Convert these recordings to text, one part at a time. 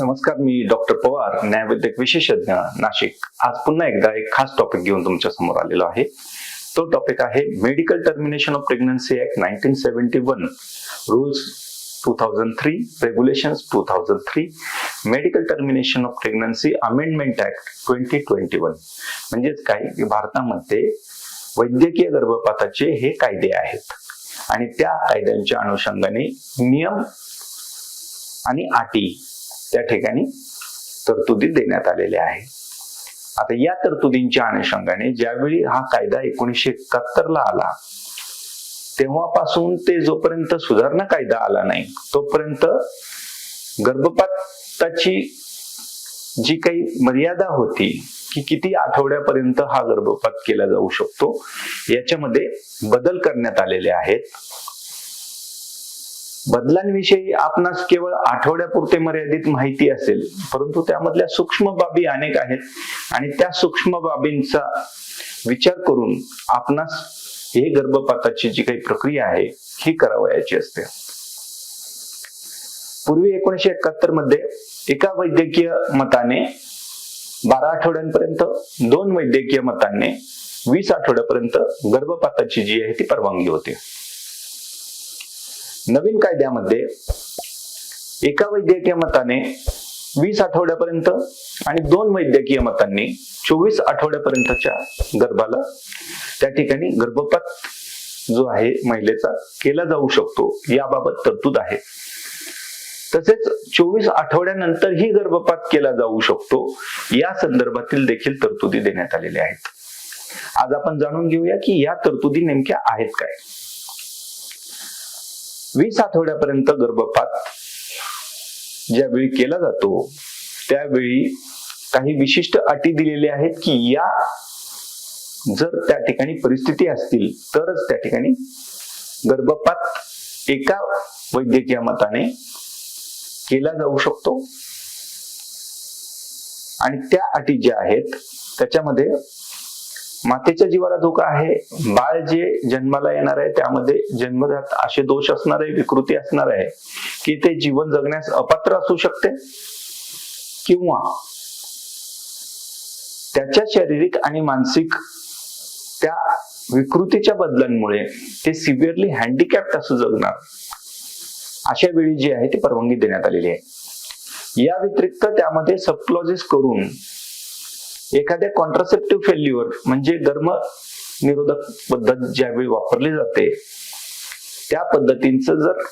नमस्कार मी डॉक्टर पवार न्यायवैद्यक विशेषज्ञ नाशिक. आज पुन्हा एकदा एक खास टॉपिक घेऊन तुमच्यासमोर आलेलो आहे. तो टॉपिक आहे medical termination of pregnancy act nineteen seventy one rules two thousand three regulation two thousand three medical termination of pregnancy amendment act twenty twenty one म्हणजेच काय? की भारतामध्ये वैद्यकीय गर्भपाताचे हे कायदे आहेत. आणि त्या कायद्यांच्या अनुषंगाने नियम आणि अटी त्या ठिकाणी तरतुदी देण्यात आलेल्या आहे आता या तरतुदींच्या अनुषंगाने ज्यावेळी हा कायदा एकोणीसशे एकाहत्तर ला आला तेव्हापासून ते जोपर्यंत सुधारणा कायदा आला नाही तोपर्यंत गर्भपाताची जी काही मर्यादा होती की किती आठवड्यापर्यंत हा गर्भपात केला जाऊ शकतो याच्यामध्ये बदल करण्यात आलेले आहेत. बदलांविषयी आपणास केवळ आठवड्यापुरते मर्यादित माहिती असेल परंतु त्यामधल्या सूक्ष्म बाबी अनेक आहेत आणि त्या सूक्ष्म बाबींचा विचार करून आपणास हे गर्भपाताची जी काही प्रक्रिया आहे ही करावयाची असते. पूर्वी एकोणीशे एकाहत्तरमध्ये एका वैद्यकीय मताने बारा आठवड्यांपर्यंत दोन वैद्यकीय मतांनी वीस आठवड्यापर्यंत गर्भपाताची जी आहे ती परवानगी होती. नवीन कायद्यामध्ये एका वैद्यकीय मताने वीस आठवड्यापर्यंत आणि दोन वैद्यकीय मतांनी चोवीस आठवड्यापर्यंतच्या गर्भाला त्या ठिकाणी गर्भपात जो आहे महिलेचा केला जाऊ शकतो याबाबत तरतूद आहे. तसेच चोवीस आठवड्यानंतरही गर्भपात केला जाऊ शकतो या संदर्भातील देखील तरतुदी देण्यात आलेल्या आहेत. आज आपण जाणून घेऊया की या तरतुदी नेमक्या आहेत काय? वीस आठवड्यापर्यंत गर्भपात ज्यावेळी केला जातो त्यावेळी काही विशिष्ट अटी दिलेल्या आहेत की या जर त्या ठिकाणी परिस्थिती असतील तरच त्या ठिकाणी गर्भपात एका वैद्यकीय मताने केला जाऊ शकतो. आणि त्या अटी ज्या आहेत त्याच्यामध्ये मातेच्या जीवाला धोका आहे. बाळ जे जन्माला येणार आहे त्यामध्ये जन्मजात असे दोष असणार आहे विकृती असणार आहे की ते जीवन जगण्यास अपात्र असू शकते किंवा त्याच्या शारीरिक आणि मानसिक त्या विकृतीच्या बदलांमुळे ते सिव्हिअरली हँडिकॅप्ट असं जगणार. अशा वेळी जी आहे ती परवानगी देण्यात आलेली आहे. या व्यतिरिक्त त्यामध्ये सबक्लॉजेस करून एखाद्या कॉन्ट्रासेप्टिव्ह फेल्युअर म्हणजे गर्भ निरोधक पद्धत ज्यावेळी वापरली जाते त्या पद्धतींचं जर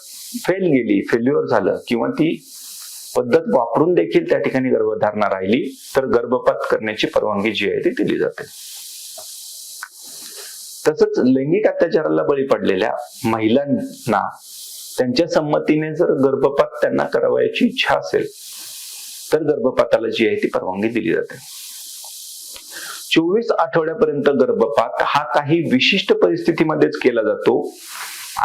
फेल गेली फेल्युअर झालं किंवा ती पद्धत वापरून देखील त्या ठिकाणी गर्भधारणा राहिली तर गर्भपात करण्याची परवानगी जी आहे ती दिली जाते. तसंच लैंगिक अत्याचाराला बळी पडलेल्या महिलांना त्यांच्या संमतीने जर गर्भपात त्यांना करावयाची इच्छा असेल तर गर्भपाताला जी आहे ती परवानगी दिली जाते. चोवीस आठवड्यापर्यंत गर्भपात हा काही विशिष्ट परिस्थितीमध्येच केला जातो.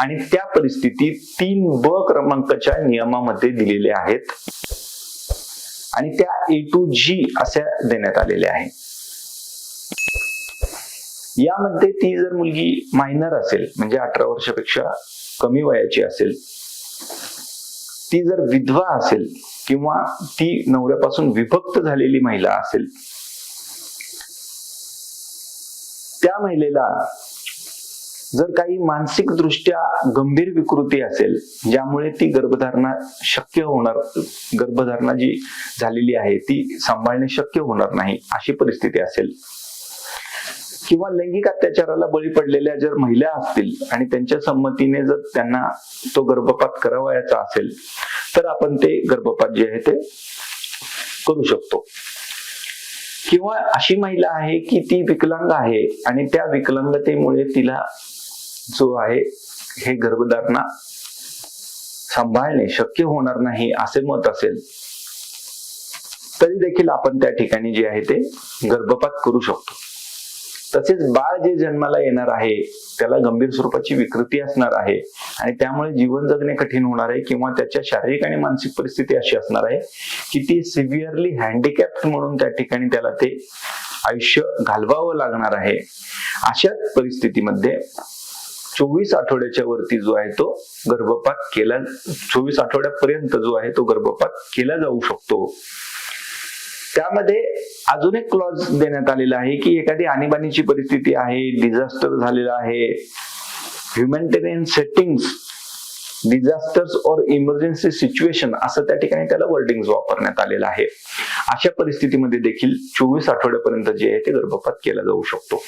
आणि त्या परिस्थिती तीन ब क्रमांकाच्या नियमामध्ये दिलेल्या आहेत. आणि त्या ए टू जी अशा देण्यात आलेल्या आहेत. यामध्ये ती जर मुलगी मायनर असेल म्हणजे अठरा वर्षापेक्षा कमी वयाची असेल ती जर विधवा असेल किंवा ती नवऱ्यापासून विभक्त झालेली महिला असेल त्या महिलेला जर काही मानसिक दृष्ट्या गंभीर विकृती असेल ज्यामुळे ती गर्भधारणा शक्य होणार गर्भधारणा जी झालेली आहे ती सांभाळणे शक्य होणार नाही अशी परिस्थिती असेल. किंवा लैंगिक अत्याचाराला बळी पडलेल्या जर महिला असतील आणि त्यांच्या संमतीने जर त्यांना तो गर्भपात करावयाचा असेल तर आपण ते गर्भपात जे आहे ते करू शकतो. किंवा अशी महिला आहे की ती विकलांग आहे आणि त्या विकलांगतेमुळे तिला जो आहे हे गर्भधारणा सांभाळणे शक्य होणार नाही असे मत असेल तरी देखील आपण त्या ठिकाणी जे आहे ते गर्भपात करू शकतो. तसेच बाळ जे जन्माला येणार आहे त्याला गंभीर स्वरूपाची विकृती असणार आहे आणि त्यामुळे जीवन जगणे कठीण होणार आहे किंवा त्याच्या शारीरिक आणि मानसिक परिस्थिती अशी असणार आहे की ती सिव्हिअरली हँडिकॅप्ट म्हणून त्या ठिकाणी त्याला ते आयुष्य घालवावं लागणार आहे. अशा परिस्थितीमध्ये चोवीस आठवड्याच्या वरती जो आहे तो गर्भपात केला चोवीस आठवड्यापर्यंत जो आहे तो गर्भपात केला जाऊ शकतो. त्यामध्ये अजून एक क्लॉज देण्यात आलेला आहे की एखादी आणीबाणीची परिस्थिती आहे डिझास्टर झालेला आहे. ह्युमॅनिटेरियन सेटिंग्स डिझास्टर्स और इमर्जन्सी सिच्युएशन असं त्या ठिकाणी त्याला वर्डिंग वापरण्यात आलेलं आहे. अशा परिस्थितीमध्ये देखील चोवीस आठवड्यापर्यंत जे आहे ते गर्भपात केला जाऊ शकतो.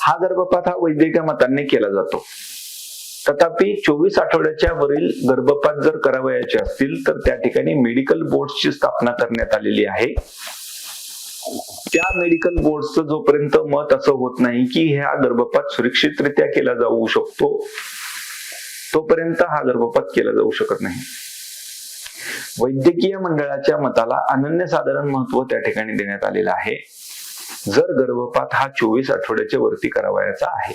हा गर्भपात हा वैद्यकीय मतांनी केला जातो. तथापि चोवीस आठवड्याच्या वरील गर्भपात जर करावयाचे असतील तर त्या ठिकाणी मेडिकल बोर्डची स्थापना करण्यात आलेली आहे. त्या मेडिकल बोर्डचं जोपर्यंत मत असं होत नाही की ह्या गर्भपात सुरक्षितरित्या केला जाऊ शकतो तोपर्यंत हा गर्भपात केला जाऊ शकत नाही. वैद्यकीय मंडळाच्या मताला अनन्यसाधारण महत्त्व त्या ठिकाणी देण्यात आलेलं आहे. जर गर्भपात हा चोवीस आठवड्याच्या वरती करावयाचा आहे.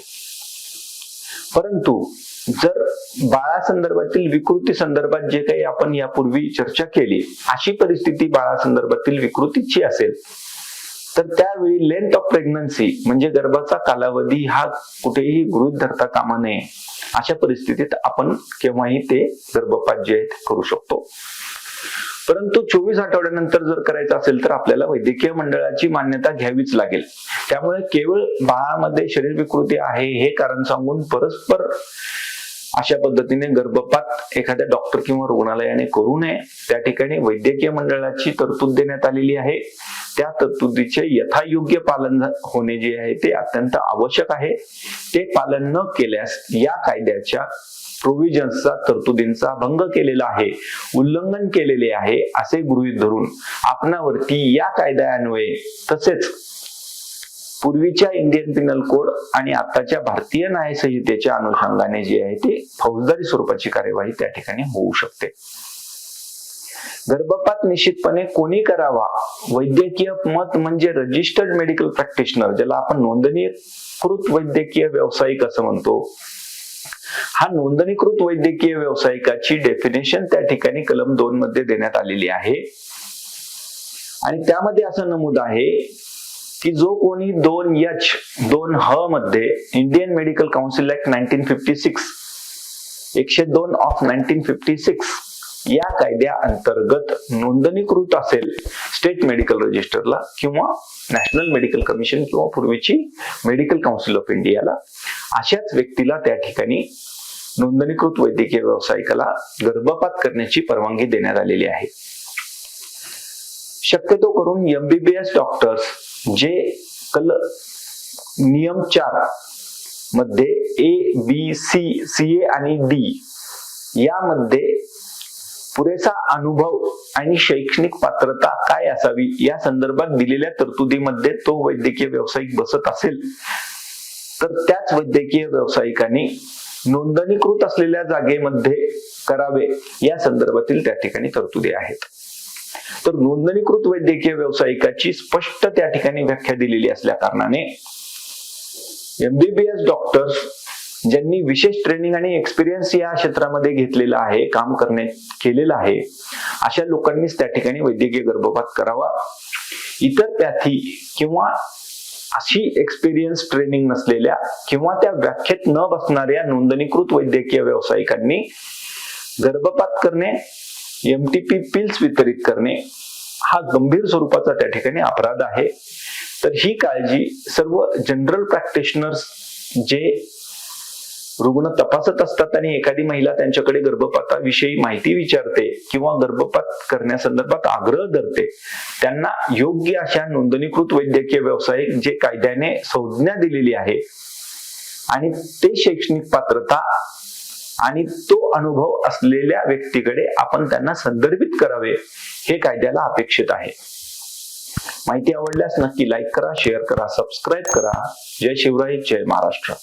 परंतु जर बाळासंदर्भातील विकृती संदर्भात जे काही आपण यापूर्वी चर्चा केली अशी परिस्थिती बाळासंदर्भातील विकृतीची असेल तर त्यावेळी लेंथ ऑफ प्रेग्नन्सी म्हणजे गर्भाचा कालावधी हा कुठेही गृहित धरता कामा नये. अशा परिस्थितीत आपण केव्हाही ते गर्भपात जे आहे ते करू शकतो. परंतु चोवीस आठवड्यानंतर जर करायचं असेल तर आपल्याला वैद्यकीय मंडळाची मान्यता घ्यावीच लागेल. त्यामुळे केवळ बाळामध्ये शरीर विकृती आहे हे कारण सांगून परस्पर अशा पद्धतीने गर्भपात एखाद्या डॉक्टर किंवा रुग्णालयाने करू नये. त्या ठिकाणी वैद्यकीय मंडळाची तरतूद देण्यात आलेली आहे. त्या तरतुदीचे यथायोग्य पालन होणे जे आहे ते अत्यंत आवश्यक आहे. ते पालन न केल्यास या कायद्याच्या प्रोव्हिजन्सचा तरतुदींचा भंग केलेला आहे उल्लंघन केलेले आहे असे गृहीत धरून आपणावरती या कायद्यान्वये तसेच पूर्वीच्या इंडियन पिनल कोड आणि आताच्या भारतीय न्याय संहितेच्या अनुषंगाने जे आहे ते फौजदारी स्वरूपाची कार्यवाही त्या ठिकाणी होऊ शकते. गर्भपात निश्चितपणे कोणी करावा? वैद्यकीय मत म्हणजे रजिस्टर्ड मेडिकल प्रॅक्टिशनर ज्याला आपण नोंदणीकृत वैद्यकीय व्यावसायिक असं म्हणतो. हा नोंदणीकृत वैद्यकीय व्यावसायिकाची डेफिनेशन त्या ठिकाणी कलम दोन मध्ये देण्यात आलेली आहे. आणि त्यामध्ये असं नमूद आहे की जो कोणी दोन एच दोन ह मध्ये Indian medical council act nineteen fifty six एकशे दोन ऑफ नाईन्टीन फिफ्टी सिक्स या कायद्या अंतर्गत नोंदणीकृत असेल स्टेट मेडिकल रजिस्टरला किंवा नॅशनल मेडिकल कमिशन किंवा पूर्वीची मेडिकल काउन्सिल ऑफ इंडियाला अशाच व्यक्तीला त्या ठिकाणी नोंदणीकृत वैद्यकीय व्यावसायिकाला गर्भपात करण्याची परवानगी देण्यात आलेली आहे. शक्यतो करून एमबीबीएस डॉक्टर्स जे कल नियम चारमध्ये ए बी सी सी ए आणि डी यामध्ये पुरेसा अनुभव आणि शैक्षणिक पात्रता काय असावी या संदर्भात दिलेल्या तरतुदीमध्ये तो वैद्यकीय व्यावसायिक बसत असेल. तर त्याच वैद्यकीय व्यावसायिकांनी नोंदणीकृत असलेल्या जागेमध्ये करावे या संदर्भातील त्या ठिकाणी तरतुदी आहेत. तर नोंदणीकृत वैद्यकीय व्यावसायिकाची स्पष्ट त्या ठिकाणी व्याख्या दिलेली असल्या कारणाने एमबीबीएस डॉक्टर्स ज्यांनी विशेष ट्रेनिंग आणि एक्सपिरियन्स या क्षेत्रामध्ये घेतलेला आहे काम करणे केलेलं आहे अशा लोकांनीच त्या ठिकाणी वैद्यकीय गर्भपात करावा. इतर पॅथी किंवा अशी एक्सपिरियन्स ट्रेनिंग नसलेल्या किंवा त्या व्याख्येत न बसणाऱ्या नोंदणीकृत वैद्यकीय व्यावसायिकांनी गर्भपात करणे एमटीपी पिल्स वितरित करणे हा गंभीर स्वरूपाचा त्या ठिकाणी अपराध आहे. तर ही काळजी सर्व जनरल प्रॅक्टिशनर्स जे रुग्ण तपासत असतात आणि एखादी महिला त्यांच्याकडे गर्भपाताविषयी माहिती विचारते किंवा गर्भपात करण्यासंदर्भात आग्रह धरते त्यांना योग्य अशा नोंदणीकृत वैद्यकीय व्यावसायिक जे कायद्याने संज्ञा दिलेली आहे आणि ते शैक्षणिक पात्रता आणि तो अनुभव असलेल्या व्यक्तीकडे आपण त्यांना संदर्भित करावे हे कायद्याला अपेक्षित आहे. माहिती आवडल्यास नक्की लाईक करा शेअर करा सबस्क्राईब करा. जय शिवराय जय महाराष्ट्र.